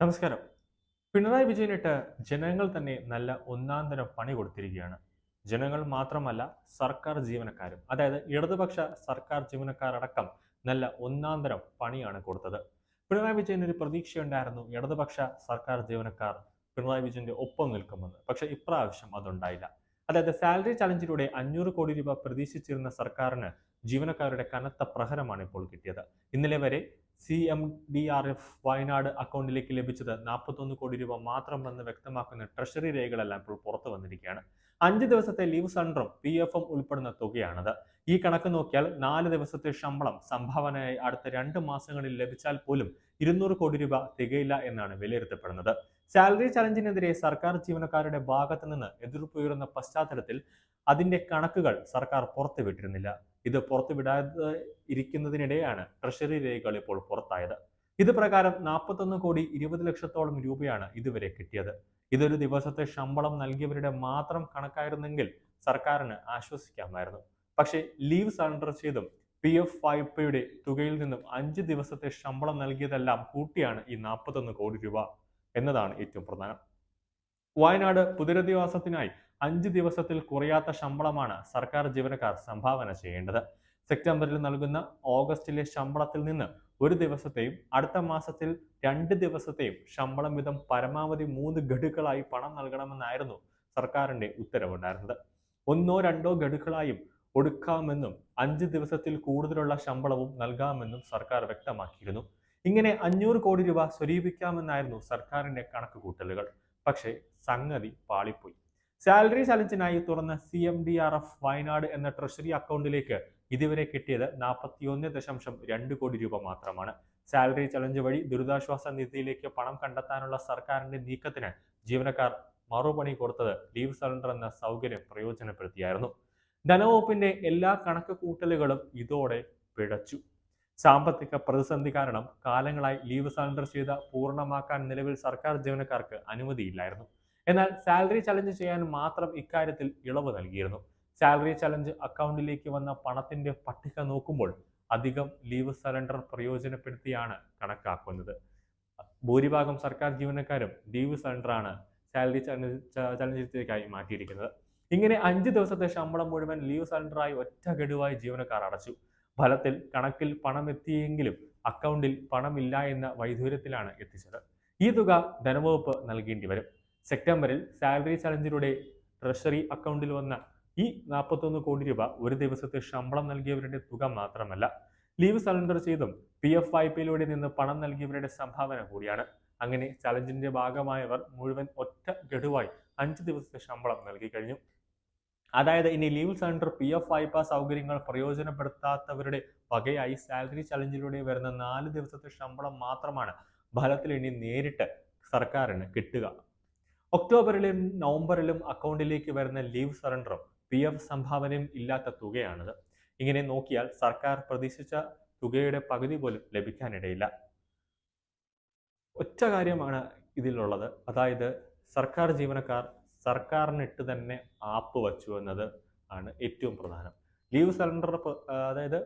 നമസ്കാരം. പിണറായി വിജയനിട്ട് ജനങ്ങൾ തന്നെ നല്ല ഒന്നാം തരം പണി കൊടുത്തിരിക്കുകയാണ്. ജനങ്ങൾ മാത്രമല്ല സർക്കാർ ജീവനക്കാരും അതായത് ഇടതുപക്ഷ സർക്കാർ ജീവനക്കാരടക്കം നല്ല ഒന്നാം തരം പണിയാണ് കൊടുത്തത്. പിണറായി വിജയൻ ഒരു പ്രതീക്ഷയുണ്ടായിരുന്നു ഇടതുപക്ഷ സർക്കാർ ജീവനക്കാർ പിണറായി വിജയന്റെ ഒപ്പം നിൽക്കുമെന്ന്. പക്ഷെ ഇപ്രാവശ്യം അതുണ്ടായില്ല. അതായത് സാലറി ചലഞ്ചിലൂടെ അഞ്ഞൂറ് കോടി രൂപ പ്രതീക്ഷിച്ചിരുന്ന സർക്കാരിന് ജീവനക്കാരുടെ കനത്ത പ്രഹരമാണ് ഇപ്പോൾ കിട്ടിയത്. ഇന്നലെ വരെ C M D R F Wayanad അക്കൗണ്ടിലേക്ക് ലഭിച്ചത് നാൽപ്പത്തൊന്ന് കോടി രൂപ മാത്രമെന്ന് വ്യക്തമാക്കുന്ന ട്രഷറി രേഖകളെല്ലാം ഇപ്പോൾ പുറത്തു വന്നിരിക്കുകയാണ്. അഞ്ച് ദിവസത്തെ ലീവ് സെന്ററും പി എഫ് എം ഉൾപ്പെടുന്ന തുകയാണത്. ഈ കണക്ക് നോക്കിയാൽ നാല് ദിവസത്തെ ശമ്പളം സംഭാവനയായി അടുത്ത രണ്ട് മാസങ്ങളിൽ ലഭിച്ചാൽ പോലും ഇരുന്നൂറ് കോടി രൂപ തികയില്ല എന്നാണ് വിലയിരുത്തപ്പെടുന്നത്. സാലറി ചലഞ്ചിനെതിരെ സർക്കാർ ജീവനക്കാരുടെ ഭാഗത്തു നിന്ന് എതിർപ്പുയരുന്ന പശ്ചാത്തലത്തിൽ അതിന്റെ കണക്കുകൾ സർക്കാർ പുറത്തുവിട്ടിരുന്നില്ല. ഇത് പുറത്തുവിടാതെ ഇരിക്കുന്നതിനിടെയാണ് ട്രഷറി രേഖകൾ ഇപ്പോൾ പുറത്തായത്. ഇത് പ്രകാരം നാൽപ്പത്തൊന്ന് കോടി ഇരുപത് ലക്ഷത്തോളം രൂപയാണ് ഇതുവരെ കിട്ടിയത്. ഇതൊരു ദിവസത്തെ ശമ്പളം നൽകിയവരുടെ മാത്രം കണക്കായിരുന്നെങ്കിൽ സർക്കാരിന് ആശ്വസിക്കാമായിരുന്നു. പക്ഷേ ലീവ് സറണ്ടർ ചെയ്തും പി എഫ് വായ്പയുടെ തുകയിൽ നിന്നും അഞ്ച് ദിവസത്തെ ശമ്പളം നൽകിയതെല്ലാം കൂട്ടിയാണ് ഈ നാൽപ്പത്തൊന്ന് കോടി രൂപ എന്നതാണ് ഏറ്റവും പ്രധാനം. വയനാട് പുനരധിവാസത്തിനായി അഞ്ച് ദിവസത്തിൽ കുറയാത്ത ശമ്പളമാണ് സർക്കാർ ജീവനക്കാർ സംഭാവന ചെയ്യേണ്ടത്. സെപ്റ്റംബറിൽ നൽകുന്ന ഓഗസ്റ്റിലെ ശമ്പളത്തിൽ നിന്ന് ഒരു ദിവസത്തെയും അടുത്ത മാസത്തിൽ രണ്ട് ദിവസത്തെയും ശമ്പളം വീതം പരമാവധി മൂന്ന് ഗഡുക്കളായി പണം നൽകണമെന്നായിരുന്നു സർക്കാരിന്റെ ഉത്തരവുണ്ടായിരുന്നത്. ഒന്നോ രണ്ടോ ഗഡുക്കളായും ഒടുക്കാമെന്നും അഞ്ച് ദിവസത്തിൽ കൂടുതലുള്ള ശമ്പളവും നൽകാമെന്നും സർക്കാർ വ്യക്തമാക്കിയിരുന്നു. ഇങ്ങനെ അഞ്ഞൂറ് കോടി രൂപ സ്വരൂപിക്കാമെന്നായിരുന്നു സർക്കാരിന്റെ കണക്കുകൂട്ടലുകൾ. പക്ഷേ സംഗതി പാളിപ്പോയി. സാലറി ചലഞ്ചിനായി തുറന്ന C M D R F Wayanad എന്ന ട്രഷറി അക്കൗണ്ടിലേക്ക് ഇതുവരെ കിട്ടിയത് നാൽപ്പത്തിയൊന്ന് ദശാംശം രണ്ട് കോടി രൂപ മാത്രമാണ്. സാലറി ചലഞ്ച് വഴി ദുരിതാശ്വാസ നിധിയിലേക്ക് പണം കണ്ടെത്താനുള്ള സർക്കാരിന്റെ നീക്കത്തിന് ജീവനക്കാർ മറുപണി കൊടുത്തത് ലീവ് സറണ്ടർ എന്ന സൗകര്യം പ്രയോജനപ്പെടുത്തിയായിരുന്നു. ധനവകുപ്പിന്റെ എല്ലാ കണക്ക് കൂട്ടലുകളും ഇതോടെ പിഴച്ചു. സാമ്പത്തിക പ്രതിസന്ധി കാരണം കാലങ്ങളായി ലീവ് സറണ്ടർ ചെയ്ത പൂർണമാക്കാൻ നിലവിൽ സർക്കാർ ജീവനക്കാർക്ക് അനുമതിയില്ലായിരുന്നു. എന്നാൽ സാലറി ചലഞ്ച് ചെയ്യാൻ മാത്രം ഇക്കാര്യത്തിൽ ഇളവ് നൽകിയിരുന്നു. സാലറി ചലഞ്ച് അക്കൗണ്ടിലേക്ക് വന്ന പണത്തിന്റെ പട്ടിക നോക്കുമ്പോൾ അധികം ലീവ് സറണ്ടർ പ്രയോജനപ്പെടുത്തിയാണ് കണക്കാക്കുന്നത്. ഭൂരിഭാഗം സർക്കാർ ജീവനക്കാരും ലീവ് സറണ്ടറാണ് സാലറി ചലഞ്ച് ചലഞ്ചായി മാറ്റിയിരിക്കുന്നത്. ഇങ്ങനെ അഞ്ച് ദിവസത്തെ ശമ്പളം മുഴുവൻ ലീവ് സറണ്ടറായി ഒറ്റ ഗഡുവായി ജീവനക്കാർ അടച്ചു. ഫലത്തിൽ കണക്കിൽ പണം എത്തിയെങ്കിലും അക്കൗണ്ടിൽ പണമില്ല എന്ന വൈദൂര്യത്തിലാണ് എത്തിച്ചത്. ഈ തുക ധനവകുപ്പ് നൽകേണ്ടി വരും. സെപ്റ്റംബറിൽ സാലറി ചലഞ്ചിലൂടെ ട്രഷറി അക്കൗണ്ടിൽ വന്ന ഈ നാൽപ്പത്തൊന്ന് കോടി രൂപ ഒരു ദിവസത്തെ ശമ്പളം നൽകിയവരുടെ തുക മാത്രമല്ല ലീവ് സറണ്ടർ ചെയ്തും പി എഫ് വായ്പയിലൂടെ നിന്ന് പണം നൽകിയവരുടെ സംഭാവന കൂടിയാണ്. അങ്ങനെ ചലഞ്ചിന്റെ ഭാഗമായവർ മുഴുവൻ ഒറ്റ ഗഡുവായി അഞ്ച് ദിവസത്തെ ശമ്പളം നൽകി കഴിഞ്ഞു. അതായത് ഇനി ലീവ് സറണ്ടർ പി എഫ് വായ്പാ സൗകര്യങ്ങൾ പ്രയോജനപ്പെടുത്താത്തവരുടെ വകയായി സാലറി ചലഞ്ചിലൂടെ വരുന്ന നാല് ദിവസത്തെ ശമ്പളം മാത്രമാണ് ഫലത്തിൽ ഇനി നേരിട്ട് സർക്കാരിന് കിട്ടുക. ഒക്ടോബറിലും നവംബറിലും അക്കൗണ്ടിലേക്ക് വരുന്ന ലീവ് സറണ്ടറും പി എഫ് സംഭാവനയും ഇല്ലാത്ത തുകയാണിത്. ഇങ്ങനെ നോക്കിയാൽ സർക്കാർ പ്രതീക്ഷിച്ച തുകയുടെ പകുതി പോലും ലഭിക്കാനിടയില്ല. ഒറ്റ കാര്യമാണ് ഇതിലുള്ളത്. അതായത് സർക്കാർ ജീവനക്കാർ സർക്കാരിനിട്ട് തന്നെ ആപ്പ് വച്ചു എന്നത് ആണ് ഏറ്റവും പ്രധാനം. ലീവ് സറണ്ടർ അതായത്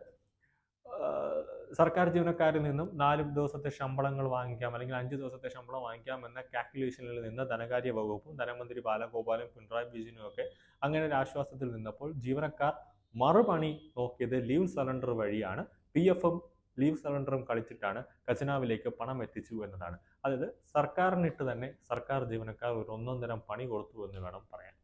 സർക്കാർ ജീവനക്കാരിൽ നിന്നും നാല് ദിവസത്തെ ശമ്പളങ്ങൾ വാങ്ങിക്കാം അല്ലെങ്കിൽ അഞ്ച് ദിവസത്തെ ശമ്പളം വാങ്ങിക്കാം എന്ന കാൽക്കുലേഷനിൽ നിന്ന് ധനകാര്യ വകുപ്പും ധനമന്ത്രി ബാലഗോപാലും പിണറായി വിജയനും ഒക്കെ അങ്ങനെ ഒരു ആശ്വാസത്തിൽ നിന്നപ്പോൾ ജീവനക്കാർ മറുപണി നോക്കിയത് ലീവ് സറണ്ടർ വഴിയാണ്. പി എഫും ലീവ് സറണ്ടറും കളിച്ചിട്ടാണ് ഖജനാവിലേക്ക് പണം എത്തിച്ചു എന്നതാണ്. അതായത് സർക്കാരിനിട്ട് തന്നെ സർക്കാർ ജീവനക്കാർ ഒരു ഒന്നൊന്നരം പണി കൊടുത്തു എന്ന് വേണം പറയാൻ.